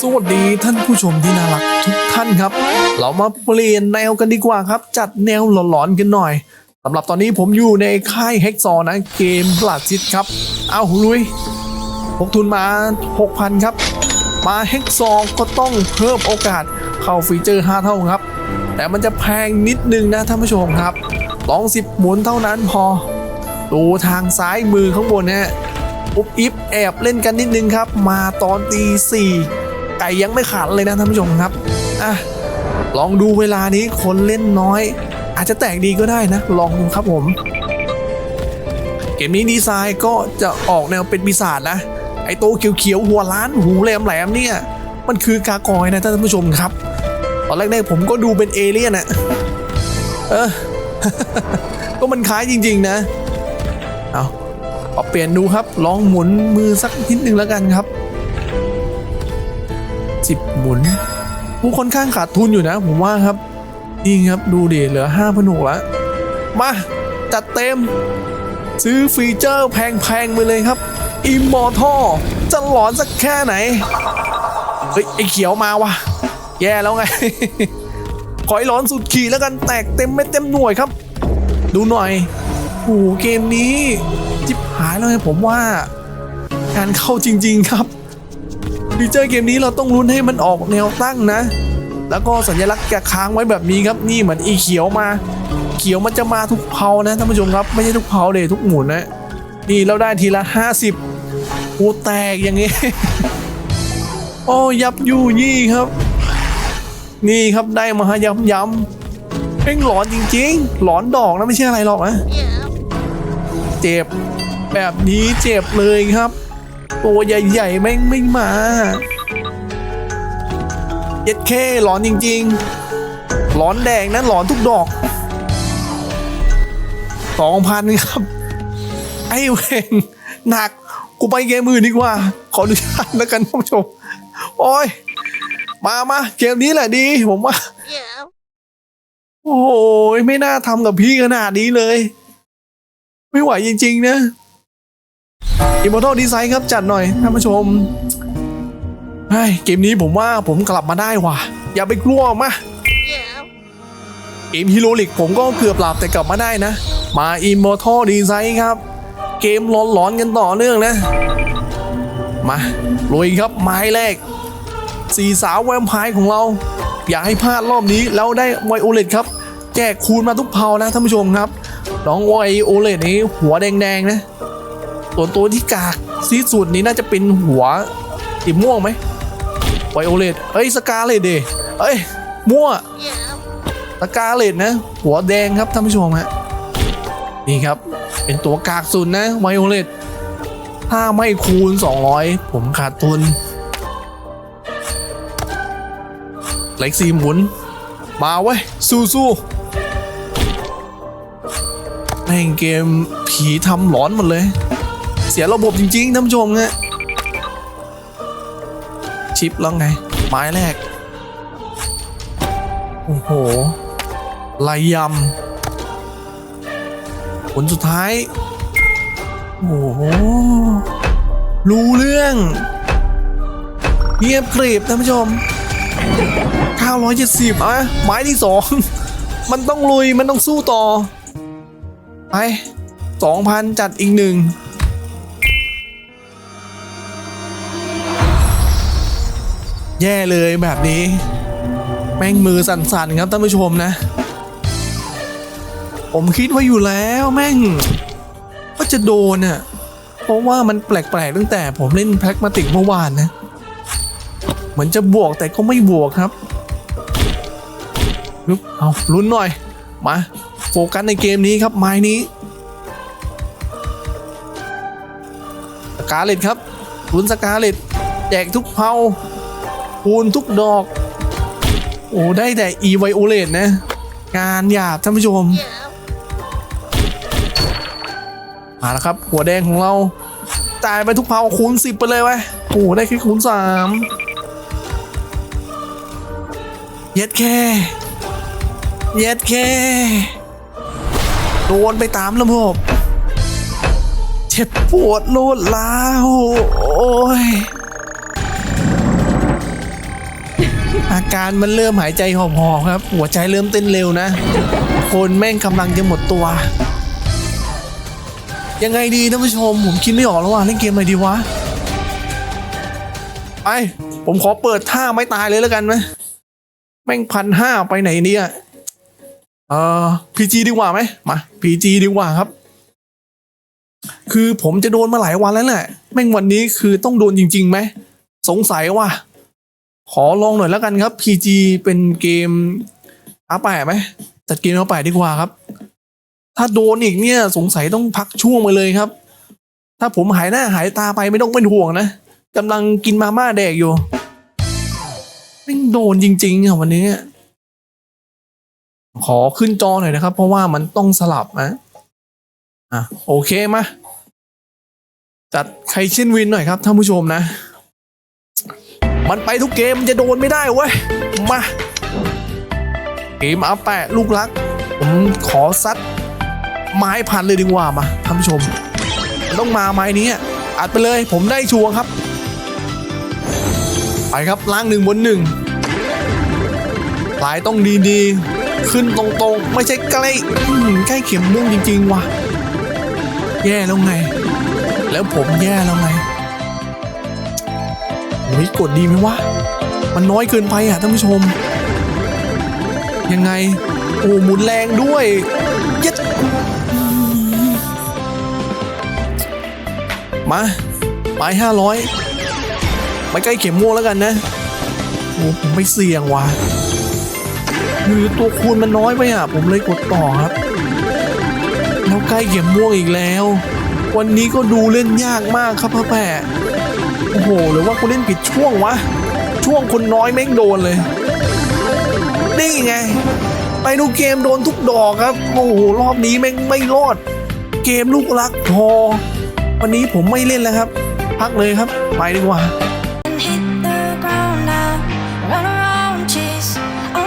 สวัสดีท่านผู้ชมที่น่ารักทุกท่านครับ เรามาเปลี่ยนแนวกันดีกว่าครับ จัดแนวหลอนๆกันหน่อยสำหรับตอนนี้ผมอยู่ในค่ายเฮกซอนะเกมปลาดซิดครับ เอาลุยพกทุนมา 6,000 ครับ มาเฮกซอก็ต้องเพิ่มโอกาสเข้าฟีเจอร์ 5 เท่าครับ แต่มันจะแพงนิดนึงนะท่านผู้ชมครับลอง 10 หมุนเท่านั้นพอ ดูทางซ้ายมือข้างบนนะฮะอุ๊บอิบแอบเล่นกันนิดนึงครับ มาตอนตีสี่ ไก่ยังไม่ขาดเลยนะท่านผู้ชมครับอะลองดูเวลานี้คนเล่นน้อย อาจจะแตกดีก็ได้นะ ลองดูครับผม เกมนี้ดีไซน์ก็จะออกแนวเป็นปีศาจนะ ไอโตวเขียวๆหัวล้านหูแหลมๆเนี่ย มันคือกากอยนะท่านผู้ชมครับ ตอนแรกๆผมก็ดูเป็นเอเลี่ยนอะเออ ก็มันคล้ายจริง ๆ นะ เอาเปลี่ยนดูครับ ลองหมุนมือสักนิดนึงแล้วกันครับ สิบหมุนผู้ค่อนข้างขาดทุนอยู่นะ ผมว่าครับนี่ครับดูดิเหลือห้าพันหกล้วมาจัดเต็ม ซื้อฟีเจอร์แพงๆไปเลยครับอิมมอร์ทัลจะหลอนสักแค่ไหน เฮ้ย ไอเขียวมาวะแย่แล้วไง ขอให้หลอนสุดขีดแล้วกันแตกเต็มไม่เต็มหน่วยครับ ดูหน่อยโอ้เกมนี้จิบหายแล้วไงผมว่า การเข้าจริง ๆครับ ฟีเจอร์เกมนี้เราต้องลุ้นให้มันออกแนวตั้งนะ แล้วก็สัญลักษณ์จะค้างไว้แบบนี้ครับ นี่เหมือนอีเขียวมา เขียวมันจะมาทุกเพานะท่านผู้ชมครับไม่ใช่ทุกเพาเลยทุกหมุนนะ นี่เราได้ทีละ 50โอ้แตกอย่างงี้ โอ้ยับยู่ยี่ครับ นี่ครับได้มาย้ำย้ำเพ่งหลอนจริง ๆ หลอนดอกนะไม่ใช่อะไรหรอกนะ เจ็บแบบนี้เจ็บเลยครับ ตัวใหญ่ๆแม่งไม่มาเย็ดแค่หลอนจริงๆ หลอนแดงนะหลอนทุกดอกสองพันครับ ไอ้เวงหนัก กูไปเกมอื่นดีกว่า ขออนุญาตแล้วกันท่านผู้ชม โอ้ย มามาเกมนี้แหละดี ผมว่า โอ้ยไม่น่าทำกับพี่ขนาดนี้เลย ไม่ไหวจริง ๆ นะ i m m o r t a l Design ครับจัดหน่อยท่านผู้ชมเฮ้ยเกมนี้ผมว่าผมกลับมาได้ว่ะ อย่าไปกลัวมาเกมฮีโรลิกผมก็เกือบหลับแต่กลับมาได้นะ มา Immortal Design ครับ เกมหลอนๆกันต่อเนื่องนะ มาลุยครับไม้แรกสี่สาวแวมไพร์ของเรา อย่าให้พลาดรอบนี้แล้วได้ไวโอเลตครับ แจกคูณมาทุกเพานะท่านผู้ชมครับ น้องไวโอเลตนี้หัวแดงๆนะ ตัวตัวที่กากซีดสุดนี้น่าจะเป็นหัวสีม่วงไหมไวโอเลตเอ้ยสกาเลตเดเอ้ยม่วสกาเลตนะ หัวแดงครับท่านผู้ชมฮะนี่ครับ เป็นตัวกากสุดนะไวโอเลตถ้าไม่คูณ 200 ผมขาดทุนเล็กซีหมุน มาเว้ย สู้สู้แม่งเกมผีทำหลอนหมดเลย เสียระบบจริงๆท่านผู้ชมฮะชิปแล้วไง ไม้แรก โอ้โหลายยำผลสุดท้าย โอ้โห รู้เรื่องเงียบกรีบท่านผู้ชม 970อะไม้ที่สอง มันต้องลุย มันต้องสู้ต่อ ไป 2,000 จัดอีกหนึ่ง แย่เลยแบบนี้ แม่งมือสั่นๆครับท่านผู้ชมนะ ผมคิดว่าอยู่แล้วแม่งว่าจะโดนอะเพราะว่ามันแปลกๆตั้งแต่ผมเล่นแพลกมาติกเมื่อวานนะ เหมือนจะบวกแต่ก็ไม่บวกครับลุกเอาลุ้นหน่อย มา โฟกัสในเกมนี้ครับ ไม้นี้สกาเลตครับลุ้นสกาเลตแจกทุกเผา คูณทุกดอก โอ้ได้แต่อีไวโอเลตนะ งานหยาบท่านผู้ชมมาแล้วครับ หัวแดงของเราจ่ายไปทุกเผาคูณสิบไปเลยไว้โอ้ได้แค่คูณสามเย็ดแค่เย็ดแค่โดนไปตามระบบ เจ็บปวดโลดล้าโอ้ย อาการมันเริ่มหายใจหอบๆครับ หัวใจเริ่มเต้นเร็วนะ คนแม่งกำลังจะหมดตัว ยังไงดีท่านผู้ชม ผมคิดไม่ออกแล้วว่าเล่นเกมอะไรดีวะ ไป ผมขอเปิดท่าไม่ตายเลยแล้วกันไหมแม่งพันห้าไปไหนเนี่ยเออพีจีดีกว่าไหมมาพีจีดีกว่าครับ คือผมจะโดนมาหลายวันแล้วแหละแม่งวันนี้คือต้องโดนจริงๆไหมสงสัยว่า ขอลองหน่อยแล้วกันครับ PG เป็นเกมอาแปะไหมจัดเกมเอาแปะดีกว่าครับ ถ้าโดนอีกเนี่ยสงสัยต้องพักช่วงมาเลยครับ ถ้าผมหายหน้าหายตาไปไม่ต้องเป็นห่วงนะกำลังกินมาม่าแดกอยู่แม่โดนจริงๆอะวันนี้ขอขึ้นจอหน่อยนะครับ เพราะว่ามันต้องสลับนะอะโอเคมาจัดใครเช่นวินหน่อยครับท่านผู้ชมนะ มันไปทุกเกมมันจะโดนไม่ได้เว้ย มา เกมอาแปะลูกรัก ผมขอซัดไม้พันเลยดีกว่ามาท่านผู้ชม ต้องมาไม้นี้อัดไปเลยผมได้ชัวร์ครับ ไปครับล้างหนึ่งบนหนึ่งลายต้องดีๆ ขึ้นตรงๆ ไม่ใช่ใกล้ใกล้เข็มม่วงจริงๆว่ะ แย่แล้วไง แล้วผมแย่แล้วไง โอ้ยกดดีไหมวะ มันน้อยเกินไปอะท่านผู้ชม ยังไง โอ้หมุนแรงด้วยย็ดมาไปห้าร้อยไปใกล้เข็มม่วงแล้วกันนะโอ้ผมไม่เสี่ยงว่ะคือตัวคูณมันน้อยไปอะ ผมเลยกดต่อครับ แล้วใกล้เข็มม่วงอีกแล้ว วันนี้ก็ดูเล่นยากมากครับพ่อแปะ โอ้โห หรือว่ากูเล่นผิดช่วงวะ ช่วงคนน้อยแม่งโดนเลย นี่ไง ไปดูเกมโดนทุกดอกครับ โอ้โห รอบนี้แม่งไม่รอด เกมลูกรักพอ วันนี้ผมไม่เล่นแล้วครับ พักเลยครับ ไปดีกว่า